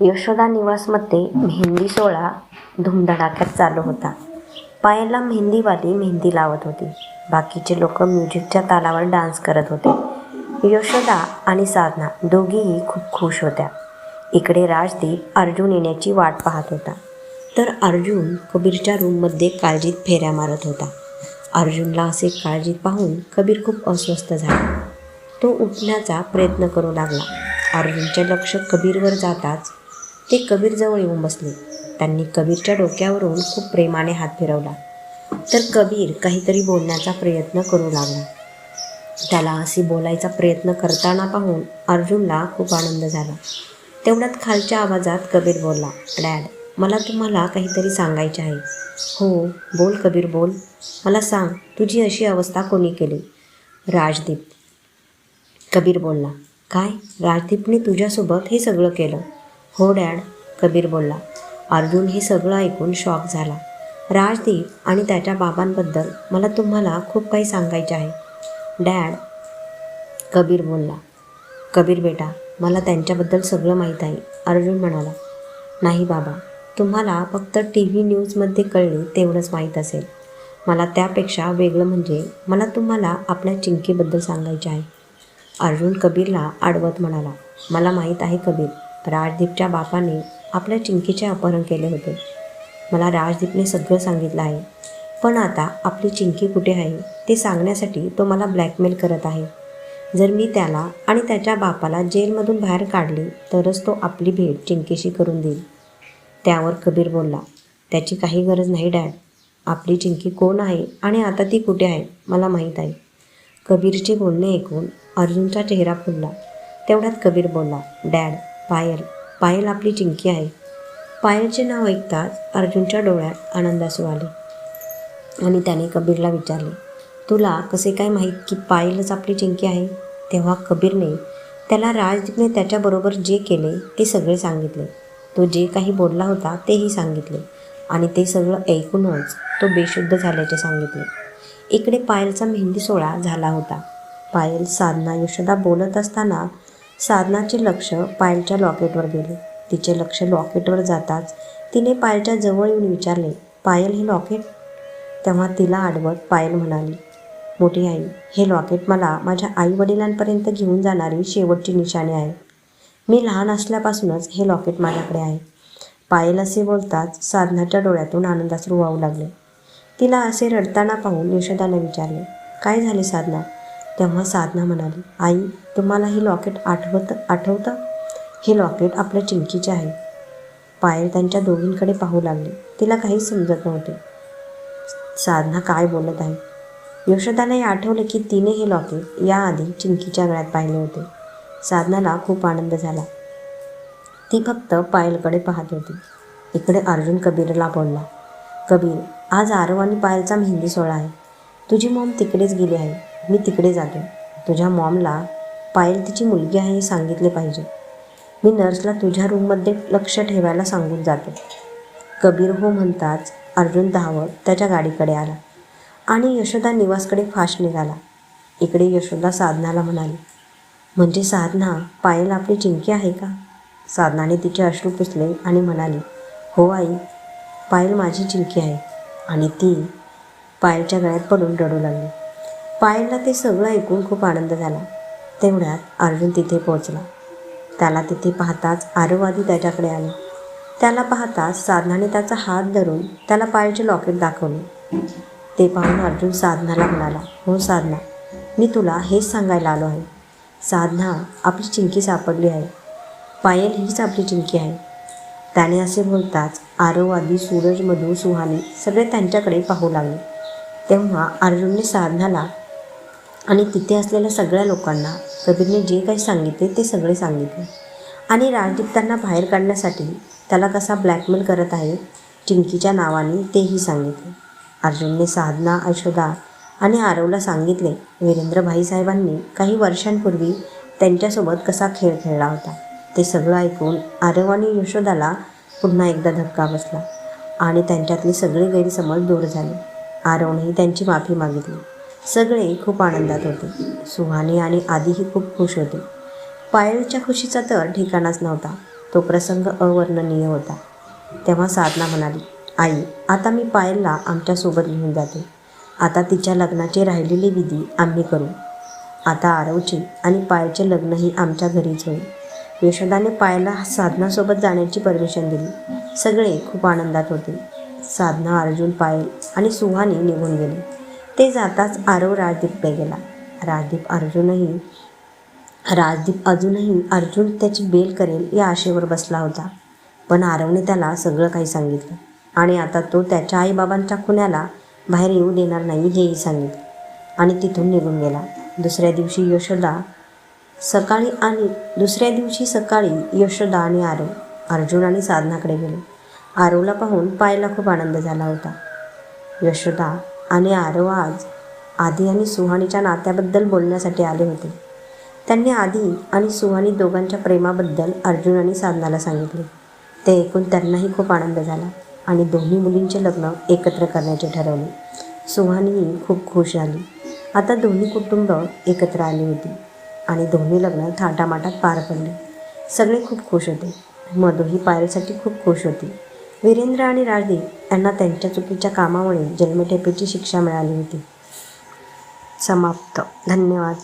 यशोदा निवासमध्ये मेहंदी सोहळा धुमधडाक्यात चालू होता. पायाला मेहंदीवाली मेहंदी लावत होती. बाकीचे लोक म्युझिकच्या तालावर डान्स करत होते. यशोदा आणि साधना दोघीही खूप खुश होत्या. इकडे राजदीप अर्जुन येण्याची वाट पाहत होता. तर अर्जुन कबीरच्या रूममध्ये काळजीत फेऱ्या मारत होता. अर्जुनला असे काळजीत पाहून कबीर खूप अस्वस्थ झाला. तो उठण्याचा प्रयत्न करू लागला. अर्जुनचे लक्ष कबीरवर जाताच ते कबीरजवळ येऊन बसले. त्यांनी कबीरच्या डोक्यावरून खूप प्रेमाने हात फिरवला. तर कबीर काहीतरी बोलण्याचा प्रयत्न करू लागला. त्याला असे बोलायचा प्रयत्न करताना पाहून अर्जुनला खूप आनंद झाला. तेवढ्यात खालच्या आवाजात कबीर बोलला डॅड मला तुम्हाला काहीतरी सांगायचे आहे. हो बोल कबीर बोल. मला सांग तुझी अशी अवस्था कोणी केली? राजदीप. कबीर बोलला काय? राजदीपने तुझ्यासोबत हे सगळं केलं. हो डॅड कबीर बोलला. अर्जुन हे सगळं ऐकून शॉक झाला. राजदीप आणि त्याच्या बाबांबद्दल मला तुम्हाला खूप काही सांगायचे आहे. डॅड कबीर बोलला. कबीर बेटा मला त्यांच्याबद्दल सगळं माहीत आहे अर्जुन म्हणाला. नाही बाबा तुम्हाला फक्त टी व्ही न्यूजमध्ये कळले तेवढंच माहीत असेल. मला त्यापेक्षा वेगळं म्हणजे मला तुम्हाला आपल्या चिंकीबद्दल सांगायचे आहे. अर्जुन कबीरला आडवत म्हणाला मला माहीत आहे कबीर राजदीपच्या बापाने आपल्या चिंकीचे अपहरण केले होते. मला राजदीपने सगळं सांगितलं आहे पण आता आपली चिंकी कुठे आहे ते सांगण्यासाठी तो मला ब्लॅकमेल करत आहे. जर मी त्याला आणि त्याच्या बापाला जेलमधून बाहेर काढले तरच तो आपली भेट चिंकीशी करून देईल. त्यावर कबीर बोलला त्याची काही गरज नाही डॅड. आपली चिंकी कोण आहे आणि आता ती कुठे आहे मला माहीत आहे. कबीरचे बोलणे ऐकून अर्जुनचा चेहरा फुलला. तेवढ्यात कबीर बोलला डॅड पायल पायल आपली चिंकी आहे. पायलचे नाव ऐकताच अर्जुनच्या डोळ्यात आनंदासू आले. आणि त्याने कबीरला विचारले तुला कसे काय माहीत की पायलच आपली चिंकी आहे? तेव्हा कबीरने त्याला राजदीपने त्याच्याबरोबर जे केले ते सगळे सांगितले. तो जे काही बोलला होता तेही सांगितले. आणि ते सगळं ऐकूनच तो बेशुद्ध झाल्याचे सांगितले. इकडे पायलचा मेहंदी सोहळा झाला होता. पायल साधना यशोदा बोलत असताना साधनाचे लक्ष पायलच्या लॉकेटवर गेले. तिचे लक्ष लॉकेटवर जाताच तिने पायलच्या जवळ येऊन विचारले पायल हे लॉकेट? तेव्हा तिला आडवत पायल म्हणाली मोठी आई हे लॉकेट मला माझ्या आई वडिलांपर्यंत घेऊन जाणारी शेवटची निशाणी आहे. मी लहान असल्यापासूनच हे लॉकेट माझ्याकडे आहे. पायल असे बोलताच साधनाच्या डोळ्यातून आनंदासरू वाहू लागले. तिला असे रडताना पाहून यशोदाने विचारले काय झाले साधना? तेव्हा साधना म्हणाली आई तुम्हाला हे लॉकेट आठवत आठवतं? हे लॉकेट आपल्या चिंकीचे आहे. पायल त्यांच्या दोघींकडे पाहू लागले. तिला काहीच समजत नव्हते. साधना काय बोलत आहे? यशोदाने आठवलं की तिने हे लॉकेट याआधी चिंकीच्या गळ्यात पाहिले होते. साधनाला खूप आनंद झाला. ती फक्त पायलकडे पाहत होती. इकडे अर्जुन कबीरला बोलला कबीर आज आरव आणि पायलचा मेहंदी सोहळा आहे. तुझी मॉम तिकडेच गेली आहे. मी तिकडे जातो. तुझ्या मॉमला पायल तिची मुलगी आहे हे सांगितले पाहिजे. मी नर्सला तुझ्या रूममध्ये लक्ष ठेवायला सांगून जातो. कबीर हो म्हणताच अर्जुन धावत त्याच्या गाडीकडे आला आणि यशोदा निवासकडे फाश निघाला. इकडे यशोदा साधनाला म्हणाली म्हणजे साधना पायल आपली चिंकी आहे का? साधनाने तिचे अश्रू पुसले आणि म्हणाली हो आई पायल माझी चिंकी आहे. आणि ती पायलच्या गळ्यात पडून रडू लागली. पायलला ते सगळं ऐकून खूप आनंद झाला. तेवढ्यात अर्जुन तिथे पोहोचला. त्याला तिथे पाहताच आरोवादी त्याच्याकडे आले. त्याला पाहताच साधनाने त्याचा हात धरून त्याला पायलचे लॉकेट दाखवले. ते पाहून अर्जुन साधनाला म्हणाला हो साधना मी तुला हेच सांगायला आलो आहे. साधना आपली चिंकी सापडली आहे. पायल हीच आपली चिंकी आहे. त्याने असे बोलताच आरोवादी सूरज मधू सुहानी सगळे त्यांच्याकडे पाहू लागले. तेव्हा अर्जुनने साधनाला आणि तिथे असलेल्या सगळ्या लोकांना कबीरने जे काही सांगितले ते सगळे सांगितले. आणि राजदीप त्यांना बाहेर काढण्यासाठी त्याला कसा ब्लॅकमेल करत आहे चिंकीच्या नावाने तेही सांगितले. अर्जुनने साधना यशोदा आणि आरवला सांगितले वीरेंद्र भाईसाहेबांनी काही वर्षांपूर्वी त्यांच्यासोबत कसा खेळ खेळला होता. ते सगळं ऐकून आरव आणि यशोदाला पुन्हा एकदा धक्का बसला आणि त्यांच्यातले सगळे गैरसमज दूर झाले. आरवनेही त्यांची माफी मागितली. सगळे खूप आनंदात होते. सुहानी आणि आधीही खूप खुश होते. पायलच्या खुशीचा तर ठिकाणाच नव्हता. तो प्रसंग अवर्णनीय होता. तेव्हा साधना म्हणाली आई आता मी पायलला आमच्यासोबत घेऊन जाते. आता तिच्या लग्नाची राहिलेली विधी आम्ही करू. आता आरवचे आणि पायलचे लग्नही आमच्या घरीच होईल. यशोदाने पायाला साधनासोबत जाण्याची परमिशन दिली. सगळे खूप आनंदात होते. साधना अर्जुन पायल आणि सुहानी निघून गेले. ते जाताच आरव राजदीपकडे गेला. राजदीप अर्जुनही राजदीप अजूनही अर्जुन त्याची बेल करेल या आशेवर बसला होता. पण आरवने त्याला सगळं काही सांगितलं आणि आता तो त्याच्या आईबाबांच्या खुन्याला बाहेर येऊ देणार नाही हेही सांगितलं आणि तिथून निघून गेला. दुसऱ्या दिवशी यशोदा सकाळी आणि दुसऱ्या दिवशी सकाळी यशोदा आणि आरव अर्जुन आणि साधनाकडे गेले. आरवला पाहून पायला खूप आनंद झाला होता. यशोदा आणि आरव आज आधी आणि सुहानीच्या नात्याबद्दल बोलण्यासाठी आले होते. त्यांनी आधी आणि सुहानी दोघांच्या प्रेमाबद्दल अर्जुन आणि साधनाला सांगितले. ते ऐकून त्यांनाही खूप आनंद झाला आणि दोन्ही मुलींचे लग्न एकत्र करण्याचे ठरवले. सुहानीही खूप खुश झाली. आता दोन्ही कुटुंब एकत्र आली होती. आणि दोन्ही लग्न थाटामाटात पार पडले. सगळे खूप खुश होते. मधूही पायलसाठी खूप खुश होती. वीरेंद्र आणि राजदीप यांना त्यांच्या चुकीच्या कामामुळे जन्मठेपेची शिक्षा मिळाली होती. समाप्त. धन्यवाद.